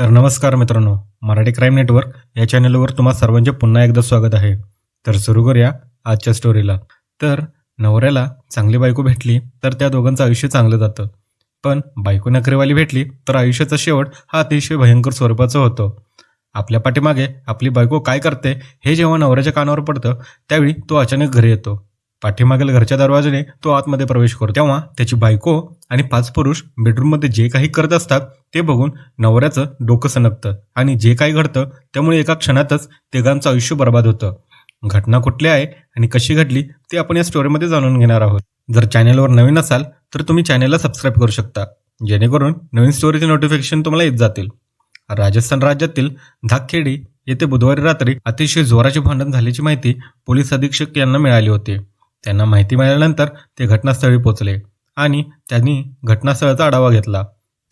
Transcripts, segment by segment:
तर नमस्कार मित्रांनो मराठी क्राईम नेटवर्क या चॅनलवर तुम्हा सर्वांचे पुन्हा एकदा स्वागत आहे. तर सुरू करूया आजच्या स्टोरीला. तर नवऱ्याला चांगली बायको भेटली तर त्या दोघांचं आयुष्य चांगलं जातं. पण बायको नखरेवाली भेटली तर आयुष्याचा शेवट हा अतिशय भयंकर स्वरूपाचं होतं. आपल्या पाठीमागे आपली बायको काय करते हे जेव्हा नवऱ्याच्या कानावर पडतं त्यावेळी तो अचानक घरी येतो. पाठीमागील घरच्या दरवाजाने तो आतमध्ये प्रवेश करतो. तेव्हा त्याची बायको आणि पाच पुरुष बेडरूममध्ये जे काही करत असतात ते बघून नवऱ्याचं डोकं सनकतं आणि जे काही घडतं त्यामुळे एका क्षणातच तिघांचं आयुष्य बर्बाद होतं. घटना कुठली आहे आणि कशी घडली ते आपण या स्टोरीमध्ये जाणून घेणार आहोत. जर चॅनेलवर नवीन असाल तर तुम्ही चॅनेलला सबस्क्राईब करू शकता. जेणेकरून नवीन स्टोरीचे नोटिफिकेशन तुम्हाला येत जातील. राजस्थान राज्यातील धाकखेडी येथे बुधवारी रात्री अतिशय जोराचे भांडण झाल्याची माहिती पोलीस अधीक्षक यांना मिळाली होती. त्यांना माहिती मिळाल्यानंतर ते घटनास्थळी पोचले आणि त्यांनी घटनास्थळाचा आढावा घेतला.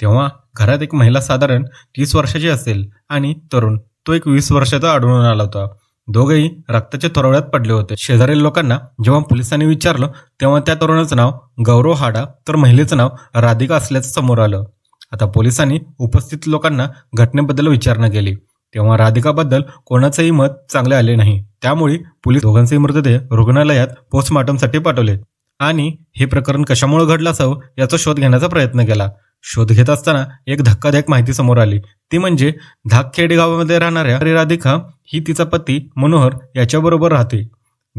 तेव्हा घरात एक महिला साधारण तीस वर्षाची असेल आणि तरुण तो एक वीस वर्षाचा आढळून आला होता. दोघेही रक्ताच्या थोरवड्यात पडले होते. शेजारील लोकांना जेव्हा पोलिसांनी विचारलं तेव्हा त्या तरुणाचं नाव गौरव हाडा तर महिलेचं नाव राधिका असल्याचं समोर आलं. आता पोलिसांनी उपस्थित लोकांना घटनेबद्दल विचारणा केली. तेव्हा राधिकाबद्दल कोणाचंही मत चांगले आले नाही. त्यामुळे पोलीस दोघांचे मृतदेह रुग्णालयात पोस्टमॉर्टमसाठी पाठवले. आणि हे प्रकरण कशामुळे घडलं असावं याचा शोध घेण्याचा प्रयत्न केला. शोध घेत असताना एक धक्कादायक माहिती समोर आली. ती म्हणजे धाकखेडी गावामध्ये राहणाऱ्या राधिका ही तिचा पती मनोहर याच्याबरोबर राहते.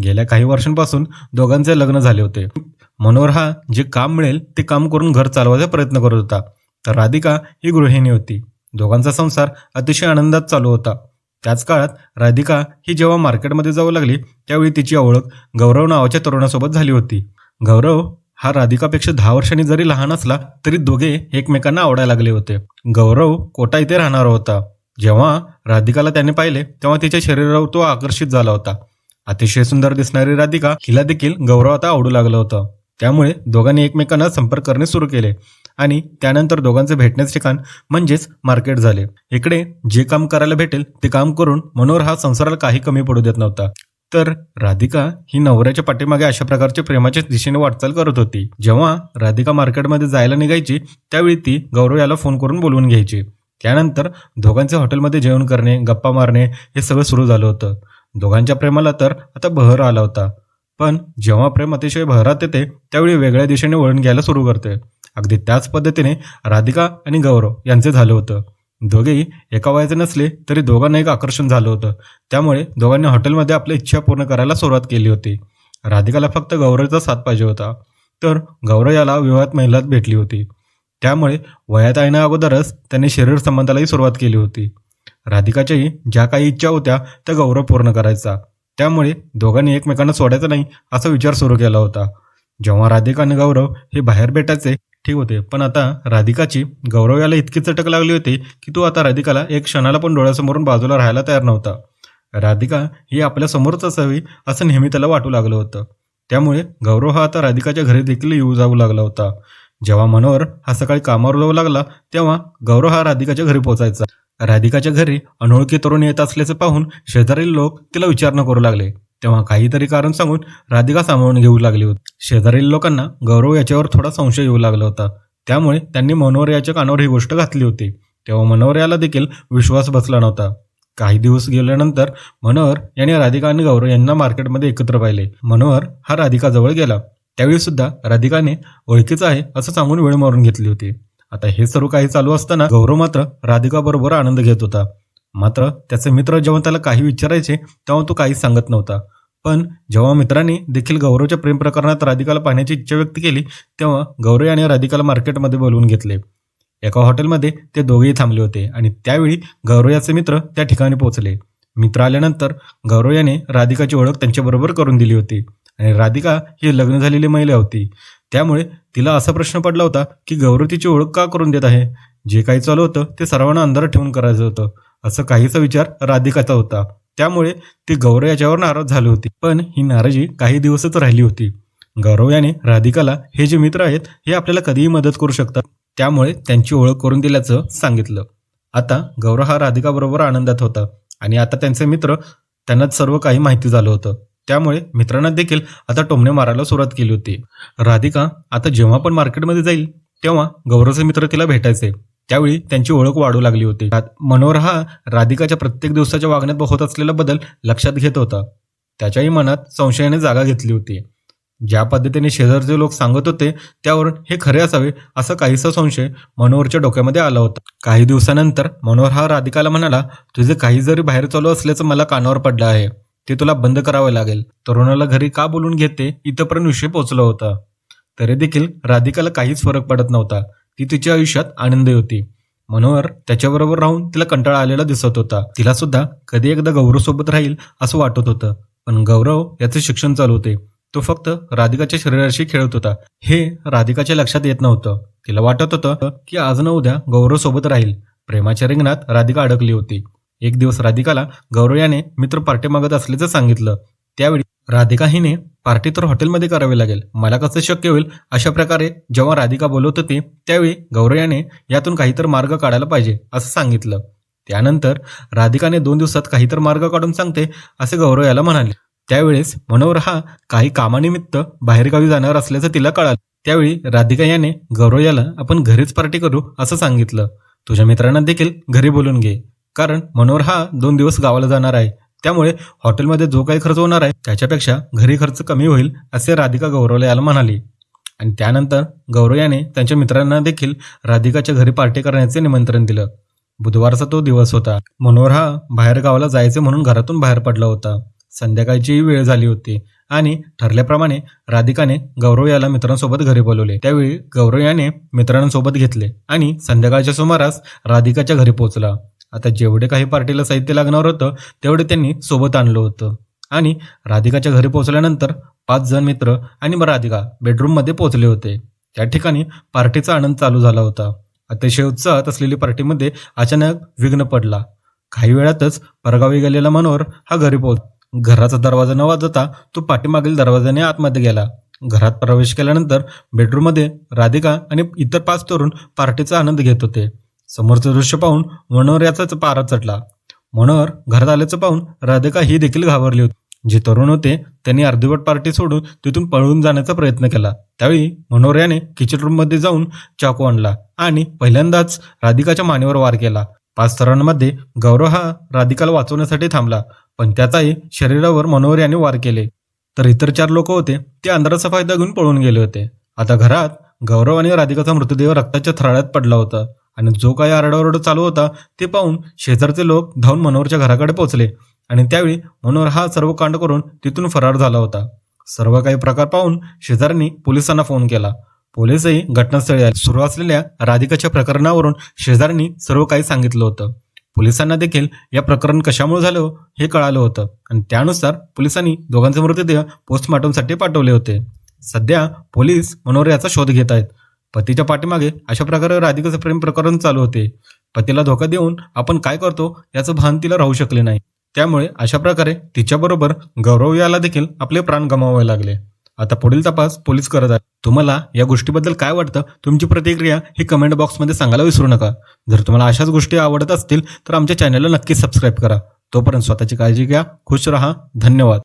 गेल्या काही वर्षांपासून दोघांचे लग्न झाले होते. मनोहर हा जे काम मिळेल ते काम करून घर चालवायचा प्रयत्न करत होता. तर राधिका ही गृहिणी होती. दोघांचा संसार अतिशय आनंदात चालू होता. त्याच काळात राधिका ही जेव्हा मार्केटमध्ये जाऊ लागली त्यावेळी तिची ओळख गौरव नावाच्या तरुणासोबत झाली होती. गौरव हा राधिकापेक्षा दहा वर्षांनी जरी लहान असला तरी दोघे एकमेकांना आवडायला लागले होते. गौरव कोटा इथे राहणारा होता. जेव्हा राधिकाला त्याने पाहिले तेव्हा तिच्या शरीरावर तो आकर्षित झाला होता. अतिशय सुंदर दिसणारी राधिका हिला देखील गौरव आता आवडू लागलं होतं. त्यामुळे दोघांनी एकमेकांना संपर्क करणे सुरू केले. आणि त्यानंतर दोघांचे भेटण्याचे ठिकाण म्हणजेच मार्केट झाले. इकडे जे काम करायला भेटेल ते काम करून मनोहर हा संसाराला काही कमी पडू देत नव्हता. तर राधिका ही नवऱ्याच्या पाठीमागे अशा प्रकारच्या प्रेमाच्या दिशेने वाटचाल करत होती. जेव्हा राधिका मार्केटमध्ये जायला निघायची त्यावेळी ती गौरव याला फोन करून बोलवून घ्यायची. त्यानंतर दोघांचे हॉटेलमध्ये जेवण करणे गप्पा मारणे हे सगळं सुरू झालं होतं. दोघांच्या प्रेमाला तर आता बहर आला होता. पण जेव्हा प्रेम अतिशय बहरात येते त्यावेळी वेगळ्या दिशेने वळण घ्यायला सुरू करते. अगदी त्याच पद्धतीने राधिका आणि गौरव यांचे झालं होतं. दोघेही एका वयाचे नसले तरी दोघांना एक आकर्षण झालं होतं. त्यामुळे दोघांनी हॉटेलमध्ये आपली इच्छा पूर्ण करायला सुरुवात केली होती. राधिकाला फक्त गौरवचा साथ पाहिजे होता. तर गौरव याला विवाहात महिलात भेटली होती. त्यामुळे वयात येण्या अगोदरच त्यांनी शरीर संबंधालाही सुरुवात केली होती. राधिकाच्याही ज्या काही इच्छा होत्या त्या गौरव पूर्ण करायचा. त्यामुळे दोघांनी एकमेकांना सोडायचं नाही असा विचार सुरू केला होता. जेव्हा राधिका आणि गौरव हे बाहेर भेटायचे ठीक होते. पण आता राधिकाची गौरव याला इतकी चटक लागली होती की तो आता राधिकाला एक क्षणाला पण डोळ्यासमोरून बाजूला राहायला तयार नव्हता. राधिका ही आपल्या समोरच असावी असं नेहमी त्याला वाटू लागलं होतं. त्यामुळे गौरव हा आता राधिकाच्या घरी देखील येऊ जाऊ लागला होता. जेव्हा मनोहर हा सकाळी कामावर जाऊ लागला तेव्हा गौरव हा राधिकाच्या घरी पोहोचायचा. राधिकाच्या घरी अनोळखी तरुण येत असल्याचं पाहून शेजारील लोक तिला विचारणा करू लागले. तेव्हा काहीतरी कारण सांगून राधिका सामावून घेऊ लागली होती. शेजारील लोकांना गौरव याच्यावर थोडा संशय येऊ लागला होता. त्यामुळे त्यांनी मनोहर याच्या कानावर ही गोष्ट घातली होती. तेव्हा मनोहर याला देखील विश्वास बसला नव्हता. काही दिवस गेल्यानंतर मनोहर यांनी राधिका आणि गौरव यांना मार्केटमध्ये एकत्र पाहिले. मनोहर हा राधिकाजवळ गेला. त्यावेळी सुद्धा राधिकाने ओळखीचं आहे असं सांगून वेळ मारून घेतली होती. आता हे सर्व काही चालू असताना गौरव मात्र राधिका बरोबर आनंद घेत होता. मात्र त्याचे मित्र जेव्हा त्याला काही विचारायचे तेव्हा तो काहीच सांगत नव्हता. पण जेव्हा मित्रांनी देखील गौरवच्या प्रेम प्रकरणात राधिकाला पाहण्याची इच्छा व्यक्त केली तेव्हा गौरव याने राधिकाला मार्केटमध्ये बोलवून घेतले. एका हॉटेलमध्ये ते दोघेही थांबले होते आणि त्यावेळी गौरव याचे मित्र त्या ठिकाणी पोहोचले. मित्र आल्यानंतर गौरव याने राधिकाची ओळख त्यांच्याबरोबर करून दिली होती आणि राधिका ही लग्न झालेली महिला होती. त्यामुळे तिला असा प्रश्न पडला होता की गौरव तिची ओळख का करून देत आहे? जे काही चालू होतं ते सर्वांना अंधार ठेवून करायचं होतं. असं काहीसा विचार राधिकाचा होता. त्यामुळे ती गौरव याच्यावर नाराज झाली होती. पण ही नाराजी काही दिवसच राहिली होती. गौरव याने राधिकाला हे जे मित्र आहेत हे आपल्याला कधीही मदत करू शकतात. त्यामुळे त्यांची ओळख करून दिल्याचं सांगितलं. आता गौरव हा राधिकाबरोबर आनंदात होता आणि आता त्यांचे मित्र त्यांना सर्व काही माहिती झालं होतं. त्यामुळे मित्रांना देखील आता टोमणे मारायला सुरुवात केली होती. राधिका आता जेव्हा पण मार्केटमध्ये जाईल तेव्हा गौरवचे मित्र तिला भेटायचे. त्यावेळी त्यांची ओळख वाढू लागली होती. मनोहर हा राधिकाच्या प्रत्येक दिवसाच्या वागण्यात होत असलेला बदल लक्षात घेत होता. त्याच्याही मनात संशयाने जागा घेतली होती. ज्या पद्धतीने शेजारचे लोक सांगत होते त्यावरून हे खरे असावे असा काहीसा संशय मनोहरच्या डोक्यामध्ये आला होता. काही दिवसानंतर मनोहर हा राधिकाला म्हणाला तुझे काही जरी बाहेर चालू असल्याचं मला कानावर पडलं आहे. ते तुला बंद करावे लागेल. तरुणाला घरी का बोलून घेते? इथंपर्यंत विषय पोचला होता. तरी देखील राधिकाला काहीच फरक पडत नव्हता. ती तिच्या आयुष्यात आनंदी होती. मनोहर त्याच्याबरोबर राहून तिला कंटाळा आलेला दिसत होता. तिला सुद्धा कधी एकदा गौरव सोबत राहील असं वाटत होतं. पण गौरव याचे शिक्षण चालू होते. तो फक्त राधिकाच्या शरीराशी खेळत होता. हे राधिकाच्या लक्षात येत नव्हतं. तिला वाटत होतं की आज न उद्या गौरव सोबत राहील. प्रेमाच्या रिंगणात राधिका अडकली होती. एक दिवस राधिकाला गौरव याने मित्र पार्टी मागत असल्याचं सांगितलं. त्यावेळी राधिका हिने पार्टी तर हॉटेलमध्ये करावी लागेल. मला कसं शक्य होईल? अशा प्रकारे जेव्हा राधिका बोलत होती त्यावेळी गौरव याने यातून काहीतर मार्ग काढायला पाहिजे असं सांगितलं. त्यानंतर राधिकाने दोन दिवसात काहीतर मार्ग काढून सांगते असे गौरव याला म्हणाले. त्यावेळेस मनोहर हा काही कामानिमित्त बाहेरगावी जाणार असल्याचं तिला कळालं. त्यावेळी राधिका याने गौरव याला आपण घरीच पार्टी करू असं सांगितलं. तुझ्या मित्रांना देखील घरी बोलून घे. कारण मनोहर हा दोन दिवस गावाला जाणार आहे. त्यामुळे हॉटेलमध्ये जो काही खर्च होणार आहे त्याच्यापेक्षा घरी खर्च कमी होईल असे राधिका गौरवला याला म्हणाली. आणि त्यानंतर गौरव याने त्यांच्या मित्रांना देखील राधिकाच्या घरी पार्टी करण्याचे निमंत्रण दिलं. बुधवारचा तो दिवस होता. मनोहर हा बाहेर गावाला जायचे म्हणून घरातून बाहेर पडला होता. संध्याकाळचीही वेळ झाली होती आणि ठरल्याप्रमाणे राधिकाने गौरव याला मित्रांसोबत घरी बोलवले. त्यावेळी गौरव याने मित्रांसोबत घेतले आणि संध्याकाळच्या सुमारास राधिकाच्या घरी पोहोचला. आता जेवढे काही पार्टीला साहित्य लागणार होतं तेवढे त्यांनी सोबत आणलं होतं. आणि राधिकाच्या घरी पोहोचल्यानंतर पाच जण मित्र आणि मग राधिका बेडरूममध्ये पोहोचले होते. त्या ठिकाणी पार्टीचा आनंद चालू झाला होता. अतिशय उत्साहात असलेली पार्टीमध्ये अचानक विघ्न पडला. काही वेळातच परगावी गेलेला मनोहर हा घरी पोहोच घराचा दरवाजा न वाजता तो पाठीमागील दरवाजाने आतमध्ये गेला. घरात प्रवेश केल्यानंतर बेडरूममध्ये राधिका आणि इतर पाच तरुण पार्टीचा आनंद घेत होते. समोरचं दृश्य पाहून मनोहर याचाच पारा चढला. मनोहर घरात आल्याचं पाहून राधिका ही देखील घाबरली होती. जे तरुण होते त्यांनी अर्धवट पार्टी सोडून तिथून पळून जाण्याचा प्रयत्न केला. त्यावेळी मनोहर याने किचन रूममध्ये जाऊन चाकू आणला आणि पहिल्यांदाच राधिकाच्या मानेवर वार केला. पाच थरांमध्ये गौरव हा राधिकाला वाचवण्यासाठी थांबला पण त्याचाही शरीरावर मनोहर याने वार केले. तर इतर चार लोक होते ते अंधाराचा फायदा घेऊन पळून गेले होते. आता घरात गौरव आणि राधिकाचा मृतदेह रक्ताच्या थराळ्यात पडला होता. आणि जो काही आरडाओरड चालू होता ते पाहून शेजारचे लोक धावून मनोहरच्या घराकडे पोहोचले. आणि त्यावेळी मनोहर हा सर्व कांड करून तिथून फरार झाला होता. सर्व काही प्रकार पाहून शेजाऱ्यांनी पोलिसांना फोन केला. पोलीसही घटनास्थळी आले. सुरू असलेल्या राधिकाच्या प्रकरणावरून शेजाऱ्यांनी सर्व काही सांगितलं होतं. पोलिसांना देखील या प्रकरण कशामुळे झालं हे कळालं होतं. आणि त्यानुसार पोलिसांनी दोघांचे मृतदेह पोस्टमॉर्टमसाठी पाठवले होते. सध्या पोलीस मनोहर याचा शोध घेत आहेत. पतीच्या पाठीमागे अशा प्रकारे राधिकाचं प्रेम प्रकरण चालू होते. पतीला धोका देऊन आपण काय करतो याचं भान तिला राहू शकले नाही. त्यामुळे अशा प्रकारे तिच्याबरोबर गौरव याला देखील आपले प्राण गमावावे लागले. आता पुढील तपास पोलीस करत आहेत. तुम्हाला या गोष्टीबद्दल काय वाटतं? तुमची प्रतिक्रिया ही कमेंट बॉक्समध्ये सांगायला विसरू नका. जर तुम्हाला अशाच गोष्टी आवडत असतील तर आमच्या चॅनलला नक्की सबस्क्राईब करा. तोपर्यंत स्वतःची काळजी घ्या. खुश रहा. धन्यवाद.